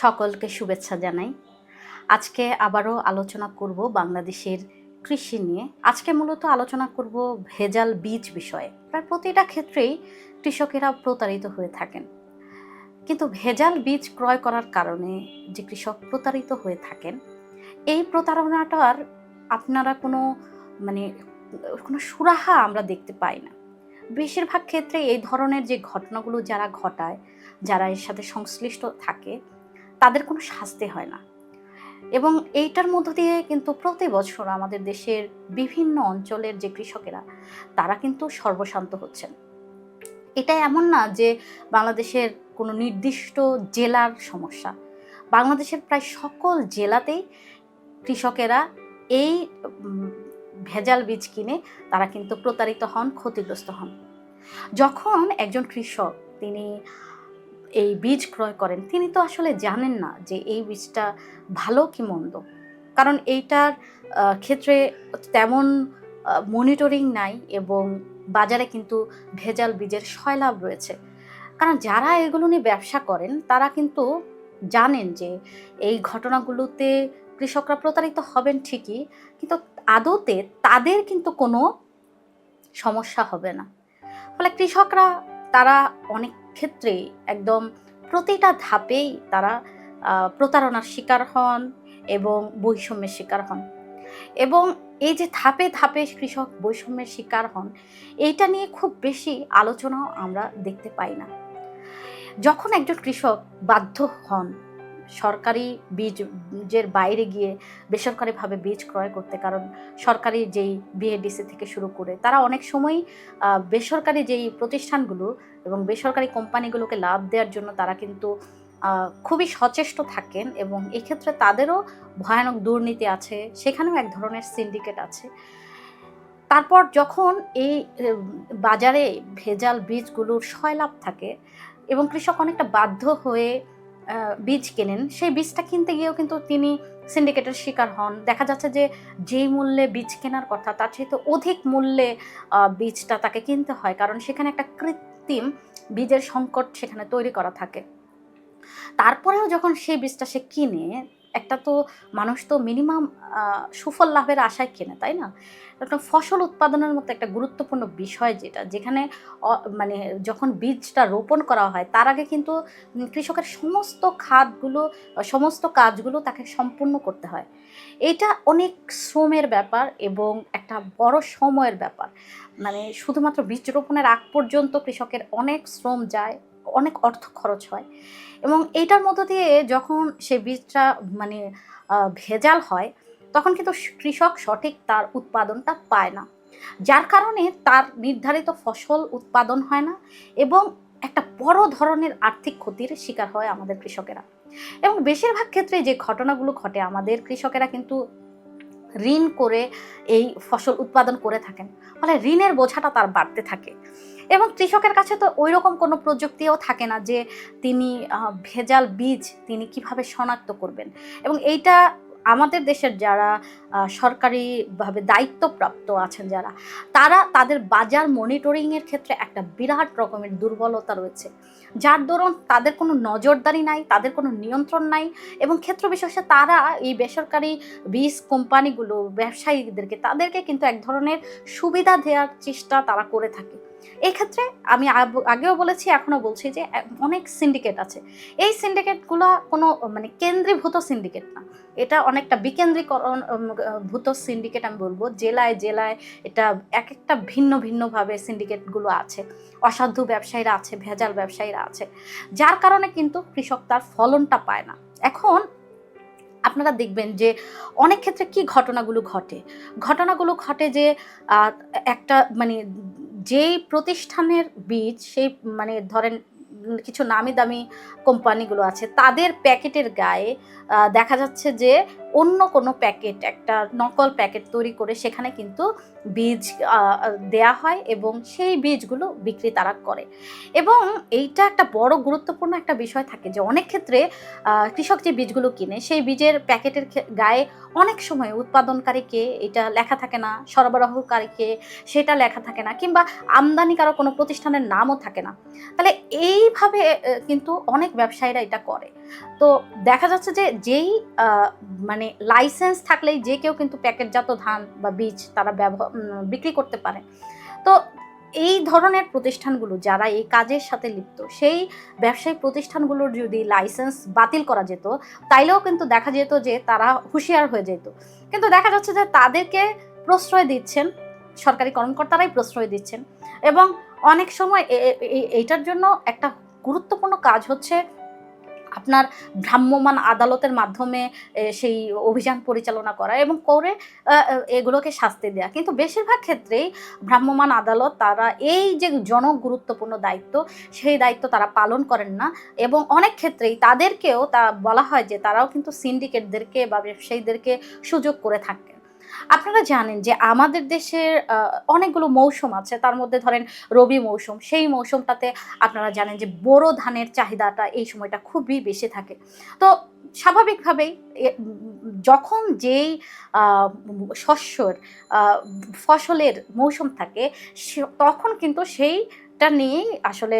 সকলকে শুভেচ্ছা জানাই। আজকে আবারও আলোচনা করব বাংলাদেশের কৃষি নিয়ে। আজকে মূলত আলোচনা করব ভেজাল বীজ বিষয়ে। প্রায় প্রতিটা ক্ষেত্রেই কৃষকেরা প্রতারিত হয়ে থাকেন। কিন্তু ভেজাল বীজ ক্রয় করার কারণে যে কৃষক প্রতারিত হয়ে থাকেন, এই প্রতারণাটার আপনারা কোনো মানে কোনো সুরাহা আমরা দেখতে পাই না। বেশিরভাগ ক্ষেত্রে এই ধরনের যে ঘটনাগুলো যারা ঘটায়, যারা এর সাথে সংশ্লিষ্ট থাকে তাদের কোনো শাস্তি হয় না। এবং এইটার মধ্য দিয়ে কিন্তু প্রতি বছর আমাদের দেশের বিভিন্ন অঞ্চলের যে কৃষকেরা, তারা কিন্তু সর্বশান্ত হচ্ছেন। এটা এমন না যে বাংলাদেশের কোনো নির্দিষ্ট জেলার সমস্যা। বাংলাদেশের প্রায় সকল জেলাতেই কৃষকেরা এই ভেজাল বীজ কিনে তারা কিন্তু প্রতারিত হন, ক্ষতিগ্রস্ত হন। যখন একজন কৃষক তিনি এই বীজ ক্রয় করেন, তিনি তো আসলে জানেন না যে এই বীজটা ভালো কি মন্দ। কারণ এইটার ক্ষেত্রে তেমন মনিটরিং নাই এবং বাজারে কিন্তু ভেজাল বীজের সয়লাভ রয়েছে। কারণ যারা এগুলো নিয়ে ব্যবসা করেন, তারা কিন্তু জানেন যে এই ঘটনাগুলোতে কৃষকরা প্রতারিত হবেন ঠিকই, কিন্তু আদতে তাদের কিন্তু কোনো সমস্যা হবে না। ফলে কৃষকরা, তারা অনেক ক্ষেত্রেই একদম প্রতিটা ধাপেই তারা প্রতারণার শিকার হন এবং বৈষম্যের শিকার হন। এবং এই যে ধাপে ধাপে কৃষক বৈষম্যের শিকার হন, এইটা নিয়ে খুব বেশি আলোচনাও আমরা দেখতে পাই না। যখন একজন কৃষক বাধ্য হন সরকারি বীজের বাইরে গিয়ে বেসরকারিভাবে বীজ ক্রয় করতে, কারণ সরকারি যেই বিএডিসি থেকে শুরু করে, তারা অনেক সময় বেসরকারি যেই প্রতিষ্ঠানগুলো এবং বেসরকারি কোম্পানিগুলোকে লাভ দেওয়ার জন্য তারা কিন্তু খুবই সচেষ্ট থাকেন এবং এক্ষেত্রে তাদেরও ভয়ানক দুর্নীতি আছে, সেখানেও এক ধরনের সিন্ডিকেট আছে। তারপর যখন এই বাজারে ভেজাল বীজগুলোর সয়লাভ থাকে এবং কৃষক অনেকটা বাধ্য হয়ে বীজ কেনেন, সেই বীজটা কিনতে গিয়েও কিন্তু তিনি সিন্ডিকেটের শিকার হন। দেখা যাচ্ছে যে যেই মূল্যে বীজ কেনার কথা, তার চাইতে অধিক মূল্যে বীজটা তাকে কিনতে হয়। কারণ সেখানে একটা কৃত্রিম বীজের সংকট সেখানে তৈরি করা থাকে। তারপরেও যখন সেই বীজটা সে কিনে একটা তো মানুষ তো মিনিমাম সুফল লাভের আশায় কেনে, তাই না? একটা ফসল উৎপাদনের মতো একটা গুরুত্বপূর্ণ বিষয় যেটা, যেখানে মানে যখন বীজটা রোপণ করা হয়, তার আগে কিন্তু কৃষকের সমস্ত খাতগুলো সমস্ত কাজগুলো তাকে সম্পূর্ণ করতে হয়। এটা অনেক শ্রমের ব্যাপার এবং একটা বড় সময়ের ব্যাপার। মানে শুধুমাত্র বীজ রোপণের আগ পর্যন্ত কৃষকের অনেক শ্রম যায়। অনেক অর্থ খরচ হয়। এবং এইটার মধ্য দিয়ে যখন সে বীজটা মানে ভেজাল হয়, তখন কিন্তু কৃষক সঠিক তার উৎপাদনটা পায় না। যার কারণে তার নির্ধারিত ফসল উৎপাদন হয় না এবং একটা বড় ধরনের আর্থিক ক্ষতির শিকার হয় আমাদের কৃষকেরা। এবং বেশিরভাগ ক্ষেত্রে যে ঘটনাগুলো ঘটে, আমাদের কৃষকেরা কিন্তু ঋণ করে এই ফসল উৎপাদন করে থাকেন। ফলে ঋণের বোঝাটা তার বাড়তে থাকে। এবং কৃষকের কাছে তো ওই রকম কোনো প্রযুক্তিও থাকে না যে তিনি ভেজাল বীজ তিনি কীভাবে শনাক্ত করবেন। এবং এইটা আমাদের দেশের যারা সরকারিভাবে দায়িত্বপ্রাপ্ত আছেন যারা, তারা তাদের বাজার মনিটরিংয়ের ক্ষেত্রে একটা বিরাট রকমের দুর্বলতা রয়েছে। যার দরুন তাদের কোনো নজরদারি নাই, তাদের কোনো নিয়ন্ত্রণ নাই এবং ক্ষেত্র বিশেষে তারা এই বেসরকারি বীজ কোম্পানিগুলো, ব্যবসায়ীদেরকে তাদেরকে কিন্তু এক ধরনের সুবিধা দেওয়ার চেষ্টা তারা করে থাকে। এই ক্ষেত্রে আমি আগেও বলেছি, এখনও বলছি যে অনেক সিন্ডিকেট আছে। এই সিন্ডিকেটগুলো কোনো মানে কেন্দ্রীভূত সিন্ডিকেট না। এটা অনেকটা বিকেন্দ্রীকরণ ভূত সিন্ডিকেট আমি বলব। জেলায় জেলায় এটা এক একটা ভিন্ন ভিন্নভাবে সিন্ডিকেটগুলো আছে। অসাধু ব্যবসায়ীরা আছে, ভেজাল ব্যবসায়ীরা আছে। যার কারণে কিন্তু কৃষক তার ফলনটা পায় না। এখন আপনারা দেখবেন যে, অনেক ক্ষেত্রে কি ঘটনাগুলো ঘটে? ঘটনাগুলো ঘটে যে একটা মানে যেই প্রতিষ্ঠানের বীজ, সেই মানে ধরেন কিছু নামি দামি কোম্পানিগুলো আছে, তাদের প্যাকেটের গায়ে দেখা যাচ্ছে যে অন্য কোনো প্যাকেট, একটা নকল প্যাকেট তৈরি করে সেখানে কিন্তু বীজ দেয়া হয় এবং সেই বীজগুলো বিক্রি তারা করে। এবং এইটা একটা বড় গুরুত্বপূর্ণ একটা বিষয় থাকে যে অনেক ক্ষেত্রে কৃষক যে বীজগুলো কিনে, সেই বীজের প্যাকেটের গায়ে অনেক সময় উৎপাদনকারীকে এটা লেখা থাকে না, সরবরাহকারীকে সেটা লেখা থাকে না কিংবা আমদানি আমদানিকারক কোনো প্রতিষ্ঠানের নামও থাকে না। তাহলে এইভাবে কিন্তু অনেক ব্যবসায়ীরা এটা করে। তো দেখা যাচ্ছে যে যেই মানে লাইসেন্স থাকলেই যে কেউ কিন্তু প্যাকেটজাত ধান বা বীজ তারা ব্যবহার বিক্রি করতে পারে। তো এই ধরনের প্রতিষ্ঠানগুলো যারা এই কাজের সাথে লিপ্ত, সেই ব্যবসায়িক প্রতিষ্ঠানগুলোর যদি লাইসেন্স বাতিল করা যেত, তাইলেও কিন্তু দেখা যেত যে তারা হুঁশিয়ার হয়ে যেত। কিন্তু দেখা যাচ্ছে যে তাদেরকে প্রশ্রয় দিচ্ছেন, সরকারি কর্মকর্তারাই প্রশ্রয় দিচ্ছেন এবং অনেক সময় এইটার জন্য একটা গুরুত্বপূর্ণ কাজ হচ্ছে আপনার ভ্রাম্যমাণ আদালতের মাধ্যমে সেই অভিযান পরিচালনা করা এবং করে এগুলোকে শাস্তি দেওয়া কিন্তু বেশিরভাগ ক্ষেত্রেই ভ্রাম্যমাণ আদালত তারা এই যে জনগুরুত্বপূর্ণ দায়িত্ব, সেই দায়িত্ব তারা পালন করেন না এবং অনেক ক্ষেত্রেই তাদেরকেও তা বলা হয় যে তারাও কিন্তু সিন্ডিকেটদেরকে বা ব্যবসায়ীদেরকে সুযোগ করে থাকেন আপনারা জানেন যে আমাদের দেশের অনেকগুলো মৌসুম আছে। তার মধ্যে ধরেন রবি মৌসুম, সেই মৌসুমটাতে আপনারা জানেন যে বোরো ধানের চাহিদাটা এই সময়টা খুবই বেশি থাকে। তো স্বাভাবিকভাবেই যখন যেই শস্যর ফসলের মৌসুম থাকে তখন কিন্তু সেইটা নিয়েই আসলে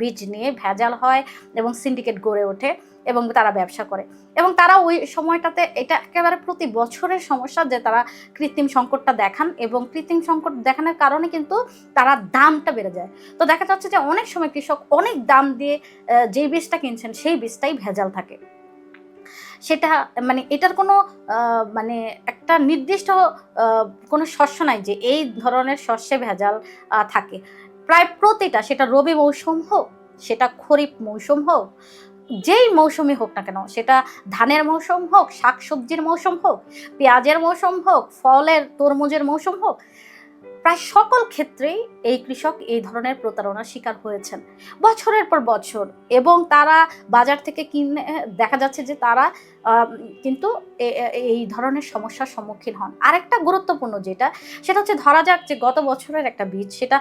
বীজ নিয়ে ভেজাল হয় এবং সিন্ডিকেট গড়ে ওঠে এবং তারা ব্যবসা করে। এবং তারা ওই সময়টাতে এটা একেবারে প্রতি বছরের সমস্যা যে তারা কৃত্রিম সংকটটা দেখান এবং কৃত্রিম সংকট দেখানোর কারণে কিন্তু তারা দামটা বেড়ে যায়। তো দেখা যাচ্ছে যে অনেক সময় কৃষক অনেক দাম দিয়ে যেই বীজটা কিনছেন সেই বীজটাই ভেজাল থাকে। সেটা মানে এটার কোনো মানে একটা নির্দিষ্ট কোনো শস্য নাই যে এই ধরনের শস্যে ভেজাল থাকে। প্রায় প্রতিটা, সেটা রবি মৌসুম হোক, সেটা খরিফ মৌসুম হোক, যেই মৌসুমে হোক না কেন, সেটা ধানের মৌসুম হোক, শাকসবজির মৌসুম হোক, পেঁয়াজের মৌসুম হোক, ফলের, তরমুজের মৌসুম হোক প্রায় সকল ক্ষেত্রেই এই কৃষক এই ধরনের প্রতারণার শিকার হয়েছেন। বছরের পর বছর এবং তারা বাজার থেকে কিনে, দেখা যাচ্ছে যে তারা কিন্তু এই ধরনের সমস্যার সম্মুখীন হন। আরেকটা গুরুত্বপূর্ণ যেটা, সেটা হচ্ছে ধরা যাক যে গত বছরের একটা বীজ, সেটা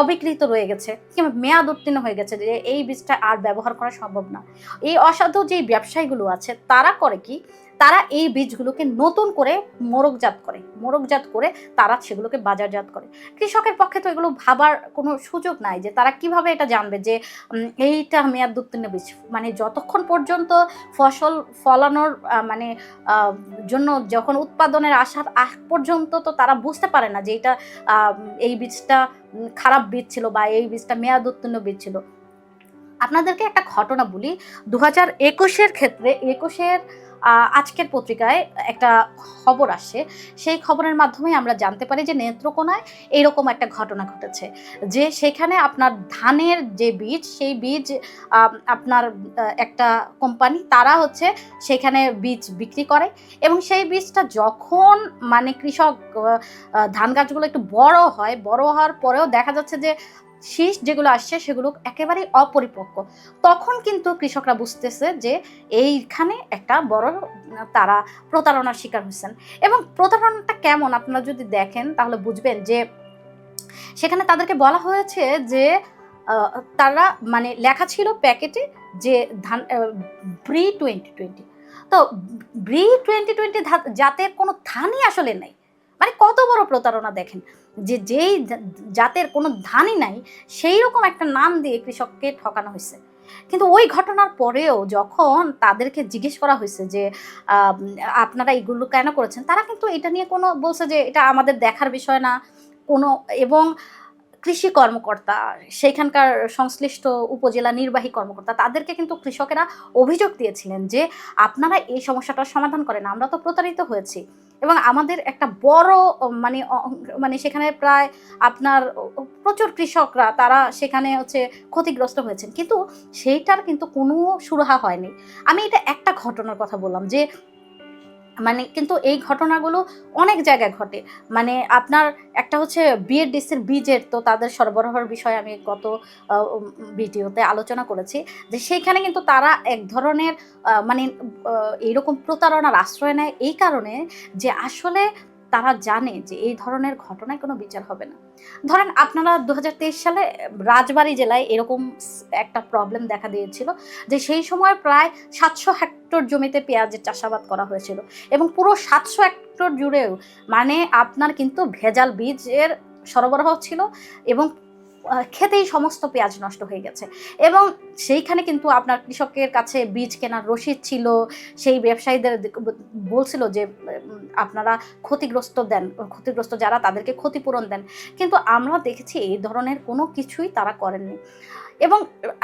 অবিকৃত রয়ে গেছে। কিংবা মেয়াদ উত্তীর্ণ হয়ে গেছে যে এই বীজটা আর ব্যবহার করা সম্ভব না। এই অসাধু যেই ব্যবসায়ীগুলো আছে, তারা করে কি তারা এই বীজগুলোকে নতুন করে মোরগজাত করে মোরগজাত করে তারা সেগুলোকে বাজারজাত করে। কৃষকের পক্ষে তো এগুলো ভাবার কোনো সুযোগ নাই যে তারা কীভাবে এটা জানবে যে এইটা মেয়াদ উত্তীর্ণ বীজ মানে যতক্ষণ পর্যন্ত ফসল ফলানোর মানে জন্য যখন উৎপাদনের আসার আগ পর্যন্ত তো তারা বুঝতে পারে না যে এটা এই বীজটা খারাপ বীজ ছিল বা এই বীজটা মেয়াদ উত্তীর্ণ বীজ ছিল। আপনাদেরকে একটা ঘটনা বলি। দু হাজার একুশের ক্ষেত্রে, একুশের আজকের পত্রিকায় একটা খবর আসে। সেই খবরের মাধ্যমে আমরা জানতে পারি যে নেত্রকোনায় এইরকম একটা ঘটনা ঘটেছে। যে সেখানে আপনার ধানের যে বীজ, সেই বীজ আপনার একটা কোম্পানি, তারা হচ্ছে সেখানে বীজ বিক্রি করে এবং সেই বীজটা যখন মানে কৃষক ধান গাছগুলো একটু বড় হয়, বড় হওয়ার পরেও দেখা যাচ্ছে যে শীষ যেগুলো আসছে সেগুলো একেবারেই অপরিপক্ক। তখন কিন্তু কৃষকরা বুঝতেছে যে এইখানে একটা বড় তারা প্রতারণার শিকার হয়েছেন। এবং প্রতারণাটা কেমন আপনারা যদি দেখেন তাহলে বুঝবেন যে সেখানে তাদেরকে বলা হয়েছে যে তারা মানে লেখা ছিল প্যাকেটে যে ধান ব্রি টোয়েন্টি টোয়েন্টি। তো ব্রি টোয়েন্টি টোয়েন্টি জাতের কোনো ধানই আসলে নেই। মানে কত বড় প্রতারণা দেখেন। যে যেই জাতের কোনো ধানই নাই সেই রকম একটা নাম দিয়ে কৃষককে ঠকানো হয়েছে কিন্তু ওই ঘটনার পরেও যখন তাদেরকে জিজ্ঞেস করা হয়েছে যে আপনারা এইগুলো কেন করেছেন, তারা কিন্তু এটা নিয়ে কোনো বলছে যে, এটা আমাদের দেখার বিষয় না। কোনো, এবং কৃষি কর্মকর্তা, সেইখানকার সংশ্লিষ্ট উপজেলা নির্বাহী কর্মকর্তা, তাদেরকে কিন্তু কৃষকেরা অভিযোগ দিয়েছিলেন যে আপনারা এই সমস্যাটার সমাধান করেন, আমরা তো প্রতারিত হয়েছি। এবং আমাদের একটা বড় মানে মানে সেখানে প্রায় আপনার প্রচুর কৃষকরা, তারা সেখানে হচ্ছে ক্ষতিগ্রস্ত হয়েছেন। কিন্তু সেইটার কিন্তু কোনো সুরাহা হয়নি। আমি এটা একটা ঘটনার কথা বললাম যে মানে কিন্তু এই ঘটনাগুলো অনেক জায়গায় ঘটে। মানে আপনার একটা হচ্ছে বিএডিসির বীজের তো তাদের সরবরাহের বিষয়ে আমি গত ভিডিওতে আলোচনা করেছি যে সেইখানে কিন্তু তারা এক ধরনের মানে এইরকম প্রতারণার আশ্রয় নেয় এই কারণে যে আসলে তারা জানে যে এই ধরনের ঘটনায় কোনো বিচার হবে না। ধরেন আপনারা দু হাজার তেইশ সালে রাজবাড়ি জেলায় এরকম একটা প্রবলেম দেখা দিয়েছিল যে সেই সময় প্রায় সাতশো হেক্টর জমিতে পেঁয়াজের চাষাবাদ করা হয়েছিল এবং পুরো সাতশো হেক্টর জুড়েও মানে আপনার কিন্তু ভেজাল বীজের সরবরাহ ছিল এবং খেতেই সমস্ত পেঁয়াজ নষ্ট হয়ে গেছে। এবং সেইখানে কিন্তু আপনার কৃষকের কাছে বীজ কেনার রসিদ ছিল। সেই ব্যবসায়ীদের বলছিল যে আপনারা ক্ষতিগ্রস্ত দেন, ক্ষতিগ্রস্ত যারা তাদেরকে ক্ষতিপূরণ দেন। কিন্তু আমরা দেখেছি এই ধরনের কোনো কিছুই তারা করেননি। এবং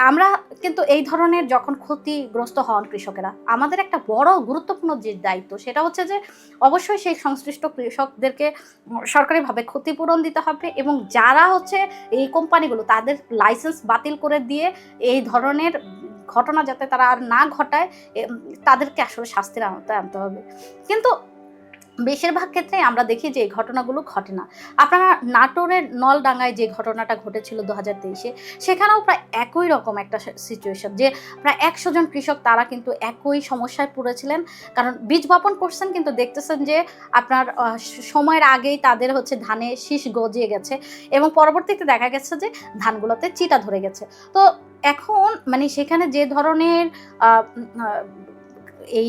আমরা কিন্তু এই ধরনের যখন ক্ষতিগ্রস্ত হন কৃষকেরা, আমাদের একটা বড় গুরুত্বপূর্ণ যে দায়িত্ব সেটা হচ্ছে যে অবশ্যই সেই সংশ্লিষ্ট কৃষকদেরকে সরকারিভাবে ক্ষতিপূরণ দিতে হবে এবং যারা হচ্ছে এই কোম্পানিগুলো তাদের লাইসেন্স বাতিল করে দিয়ে এই ধরনের ঘটনা যাতে তারা আর না ঘটায় তাদেরকে আসলে শাস্তির আওতায় আনতে হবে। কিন্তু বেশিরভাগ ক্ষেত্রে আমরা দেখি যে এই ঘটনাগুলো ঘটে না। আপনারা নাটোরের নলডাঙ্গায় যে ঘটনাটা ঘটেছিল দু হাজার তেইশে, সেখানেও প্রায় একই রকম একটা সিচুয়েশন যে প্রায় একশো জন কৃষক তারা কিন্তু একই সমস্যায় পড়েছিলেন। কারণ বীজ বপন করছেন কিন্তু দেখতেছেন যে আপনার সময়ের আগেই তাদের হচ্ছে ধানে শীষ গজিয়ে গেছে এবং পরবর্তীতে দেখা গেছে যে ধানগুলোতে চিটা ধরে গেছে। তো এখন মানে সেখানে যে ধরনের এই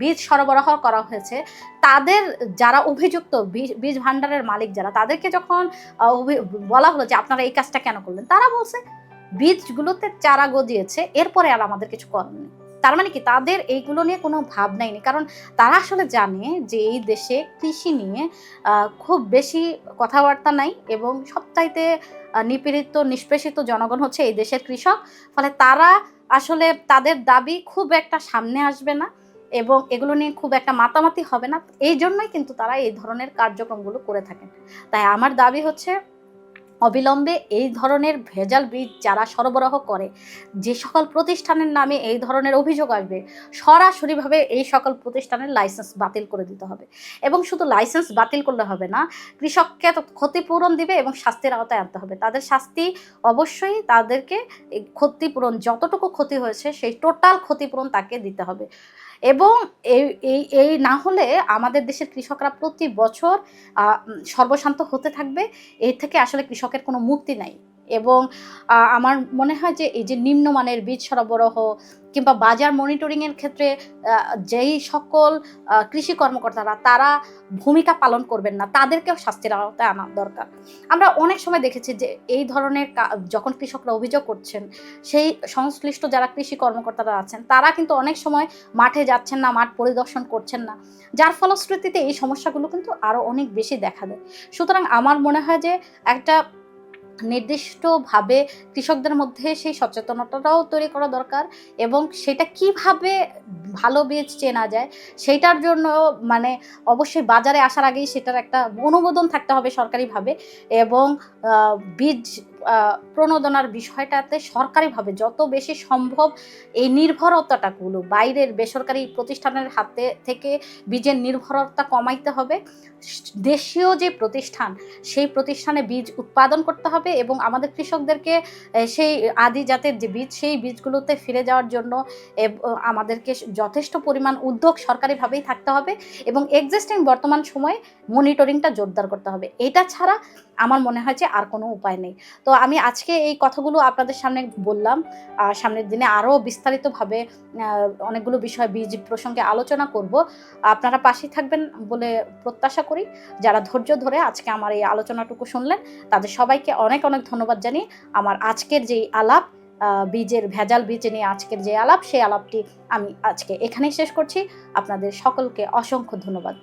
বীজ সরবরাহ করা হয়েছে, তাদের যারা অভিযুক্ত, বীজ বীজ ভাণ্ডারের মালিক যারা, তাদেরকে যখন বলা হলো যে আপনারা এই কাজটা কেন করলেন, তারা বলছে, বীজগুলোতে চারা গজিয়েছে, এরপরে আর আমাদের কিছু করেনি তার মানে কি? তাদের এইগুলো নিয়ে কোনো ভাবনাই নেই কারণ তারা আসলে জানে যে এই দেশে কৃষি নিয়ে খুব বেশি কথাবার্তা নাই এবং সবচাইতে আহ, নিপীড়িত নিষ্পেষিত জনগণ হচ্ছে এই দেশের কৃষক। ফলে তারা আসলে তাদের দাবি খুব একটা সামনে আসবে না এবং এগুলো নিয়ে খুব একটা মাতামাতি হবে না। এই জন্যই কিন্তু তারা এই ধরনের কার্যক্রমগুলো করে থাকেন। তাই আমার দাবি হচ্ছে অবিলম্বে এই ধরনের ভেজাল বীজ যারা সরবরাহ করে, যে সকল প্রতিষ্ঠানের নামে এই ধরনের অভিযোগ আসবে, সরাসরিভাবে এই সকল প্রতিষ্ঠানের লাইসেন্স বাতিল করে দিতে হবে। এবং শুধু লাইসেন্স বাতিল করলে হবে না, কৃষককে ক্ষতিপূরণ দিবে এবং শাস্তির আওতায় আনতে হবে। তাদের শাস্তি অবশ্যই তাদেরকে ক্ষতিপূরণ, যতটুকু ক্ষতি হয়েছে, সেই টোটাল ক্ষতিপূরণ তাকে দিতে হবে। এবং এই এই না হলে আমাদের দেশের কৃষকরা প্রতি বছর সর্বশান্ত হতে থাকবে। এর থেকে আসলে কৃষকের কোনো মুক্তি নাই। এবং আমার মনে হয় যে এই যে নিম্নমানের বীজ সরবরাহ কিংবা বাজার মনিটরিংয়ের ক্ষেত্রে যেই সকল কৃষি কর্মকর্তারা, তারা ভূমিকা পালন করবেন না, তাদেরকেও শাস্তির আওতায় আনা দরকার। আমরা অনেক সময় দেখেছি যে এই ধরনের যখন কৃষকরা অভিযোগ করছেন, সেই সংশ্লিষ্ট যারা কৃষি কর্মকর্তারা আছেন, তারা কিন্তু অনেক সময় মাঠে যাচ্ছেন না, মাঠ পরিদর্শন করছেন না। যার ফলশ্রুতিতে এই সমস্যাগুলো কিন্তু আরও অনেক বেশি দেখা দেয়। সুতরাং আমার মনে হয় যে একটা নির্দিষ্টভাবে কৃষকদের মধ্যে সেই সচেতনতাটাও তৈরি করা দরকার এবং সেটা কীভাবে ভালো বীজ চেনা যায় সেটার জন্য মানে অবশ্যই বাজারে আসার আগেই সেটার একটা অনুমোদন থাকতে হবে সরকারিভাবে এবং বীজ প্রণোদনার বিষয়টাতে সরকারিভাবে যত বেশি সম্ভব এই নির্ভরতাটাগুলো, বাইরের বেসরকারি প্রতিষ্ঠানের হাতে থেকে বীজের নির্ভরতা কমাইতে হবে। দেশীয় যে প্রতিষ্ঠান, সেই প্রতিষ্ঠানে বীজ উৎপাদন করতে হবে এবং আমাদের কৃষকদেরকে সেই আদি জাতের যে বীজ, সেই বীজগুলোতে ফিরে যাওয়ার জন্য আমাদেরকে যথেষ্ট পরিমাণ উদ্যোগ সরকারিভাবেই থাকতে হবে এবং এক্সিস্টিং বর্তমান সময়ে মনিটরিংটা জোরদার করতে হবে। এটা ছাড়া আমার মনে হয় যে আর কোনো উপায় নেই। তো আমি আজকে এই কথাগুলো আপনাদের সামনে বললাম। আর সামনের দিনে আরও বিস্তারিতভাবে অনেকগুলো বিষয় বীজ প্রসঙ্গে আলোচনা করব। আপনারা পাশেই থাকবেন বলে প্রত্যাশা করি। যারা ধৈর্য ধরে আজকে আমার এই আলোচনাটুকু শুনলেন, তাদের সবাইকে অনেক অনেক ধন্যবাদ জানিয়ে আমার আজকের যেই আলাপ বীজের ভেজাল বীজ নিয়ে আজকের যে আলাপ, সেই আলাপটি আমি আজকে এখানেই শেষ করছি। আপনাদের সকলকে অসংখ্য ধন্যবাদ।